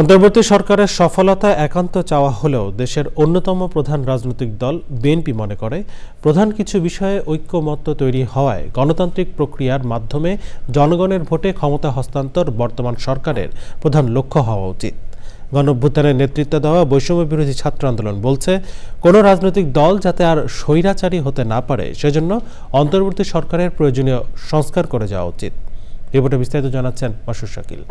অন্তর্বর্তী সরকারের সফলতা একান্ত চাওয়া হলেও দেশের অন্যতম প্রধান রাজনৈতিক দল বিএনপি মনে করে, প্রধান কিছু বিষয়ে ঐক্যমত্য তৈরি হওয়ায় গণতান্ত্রিক প্রক্রিয়ার মাধ্যমে জনগণের ভোটে ক্ষমতা হস্তান্তর বর্তমান সরকারের প্রধান লক্ষ্য হওয়া উচিত। গণঅভ্যুত্থানের নেতৃত্ব দেওয়া বৈষম্য বিরোধী ছাত্র আন্দোলন বলছে, কোনো রাজনৈতিক দল যাতে আর স্বৈরাচারী হতে না পারে সেজন্য অন্তর্বর্তী সরকারের প্রয়োজনীয় সংস্কার করে যাওয়া উচিত। রিপোর্টে বিস্তারিত জানাচ্ছেন মাসুর শাকিল।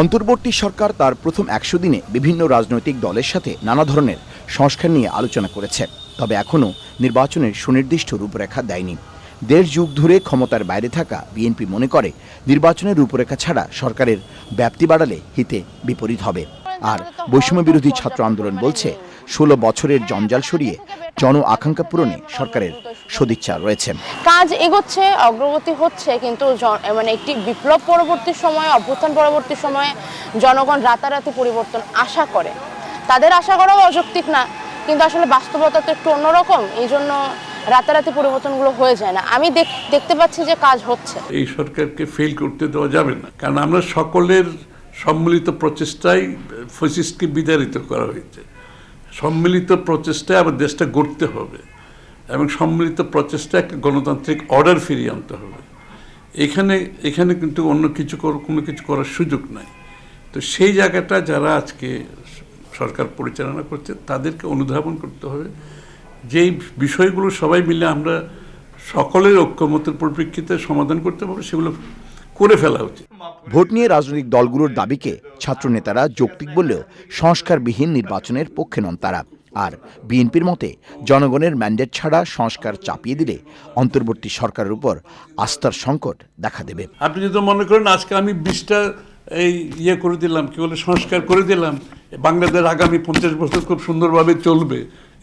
অন্তর্বর্তী সরকার তার প্রথম একশো দিনে বিভিন্ন রাজনৈতিক দলের সাথে নানা ধরনের সংস্কার নিয়ে আলোচনা করেছে। তবে এখনও নির্বাচনের সুনির্দিষ্ট রূপরেখা দেয়নি। দেড় যুগ ধরে ক্ষমতার বাইরে থাকা বিএনপি মনে করে, নির্বাচনের রূপরেখা ছাড়া সরকারের ব্যাপ্তি বাড়ালে হিতে বিপরীত হবে। আর বৈষম্য বিরোধী ছাত্র আন্দোলন বলছে ষোলো বছরের জঞ্জাল সরিয়ে জন আকাঙ্ক্ষা পূরণে সরকারের সদিচ্ছা রয়েছে। কাজ এগোচ্ছে অগ্রগতি হচ্ছে কিন্তু মানে একটি বিপ্লব পরবর্তী সময়ে অভ্যুত্থান পরবর্তী সময়ে জনগণ রাতারাতি পরিবর্তন আশা করে। তাদের আশা করাও অযৌক্তিক না কিন্তু আসলে বাস্তবতা তো একটু অন্যরকম এই জন্য রাতারাতি পরিবর্তনগুলো হয়ে যায় না। আমি দেখ- দেখতে পাচ্ছি যে কাজ হচ্ছে। এই সরকারকে ফেল করতে দেওয়া যাবে না কারণ আমরা সকলের সম্মিলিত প্রচেষ্টায় ফসিসকে বিতাড়িত করা হয়েছে। সম্মিলিত প্রচেষ্টায় আবার দেশটা গড়তে হবে এবং সম্মিলিত প্রচেষ্টায় একটা গণতান্ত্রিক অর্ডার ফিরিয়ে আনতে হবে। এখানে এখানে কিন্তু অন্য কিছু কোনো কিছু করার সুযোগ নাই। তো সেই জায়গাটা যারা আজকে সরকার পরিচালনা করছে, তাদেরকে অনুধাবন করতে হবে। যেই বিষয়গুলো সবাই মিলে আমরা সকলের ঐক্যমতের পরিপ্রেক্ষিতে সমাধান করতে পারব, সেগুলো করে ফেলা উচিত। ভোট নিয়ে রাজনৈতিক দলগুলোর দাবিকে ছাত্রনেতারা যৌক্তিক বললেও সংস্কারবিহীন নির্বাচনের পক্ষে নন তারা। আর বিএনপির মতে জনগণের ম্যান্ডেট ছাড়া সংস্কার চাপিয়ে দিলে অন্তর্বর্তী সরকারের উপর আস্থার সংকট দেখা দেবে। আপনি যদি মনে করেন আজকে আমি বিশটা এই ইয়ে করে দিলাম কি বলে সংস্কার করে দিলাম বাংলাদেশ আগামী পঞ্চাশ বছর খুব সুন্দরভাবে চলবে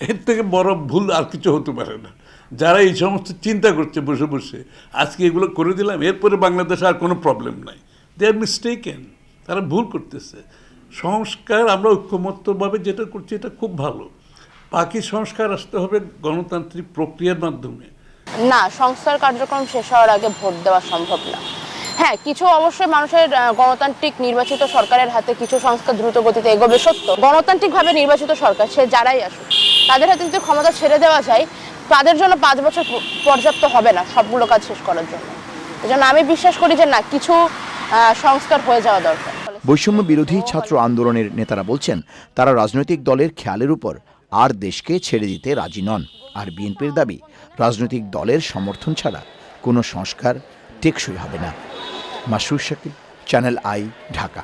এর থেকে বড় ভুল আর কিছু হতে পারে না। যারা এই সমস্ত চিন্তা করছে বসে বসে, আজকে এগুলো করে দিলাম, এরপরে বাংলাদেশে আর কোনো প্রবলেম নাই। দে আর মিস্টেকেন তারা ভুল করতেছে। সংস্কার আমরা ঐক্যমত্যভাবে যেটা করছি, এটা খুব ভালো। বাকি সংস্কার আসতে হবে গণতান্ত্রিক প্রক্রিয়ার মাধ্যমে। না, সংস্কার কার্যক্রম শেষ হওয়ার আগে ভোট দেওয়া সম্ভব না। হ্যাঁ কিছু অবশ্যই মানুষের গণতান্ত্রিক নির্বাচিত সরকারের হাতে কিছু সংস্কার দ্রুত গতিতে এগোবে সত্য। গণতান্ত্রিকভাবে নির্বাচিত সরকার, সে যারাই আসুক, তাদের হাতে যদি ক্ষমতা ছেড়ে দেওয়া যায় তাদের জন্য পাঁচ বছর পর্যাপ্ত হবে না সবগুলো কাজ শেষ করার জন্য। এজন্য আমি বিশ্বাস করি যে না, কিছু সংস্কার হয়ে যাওয়া দরকার। বৈষম্য বিরোধী ছাত্র আন্দোলনের নেতারা বলছেন, তারা রাজনৈতিক দলের খেয়ালের উপর আর দেশকে ছেড়ে দিতে রাজি নন। আর বিএনপির দাবি, রাজনৈতিক দলের সমর্থন ছাড়া কোনো সংস্কার টেকসই হবে না। Masrur Shakil, channel I, Dhaka.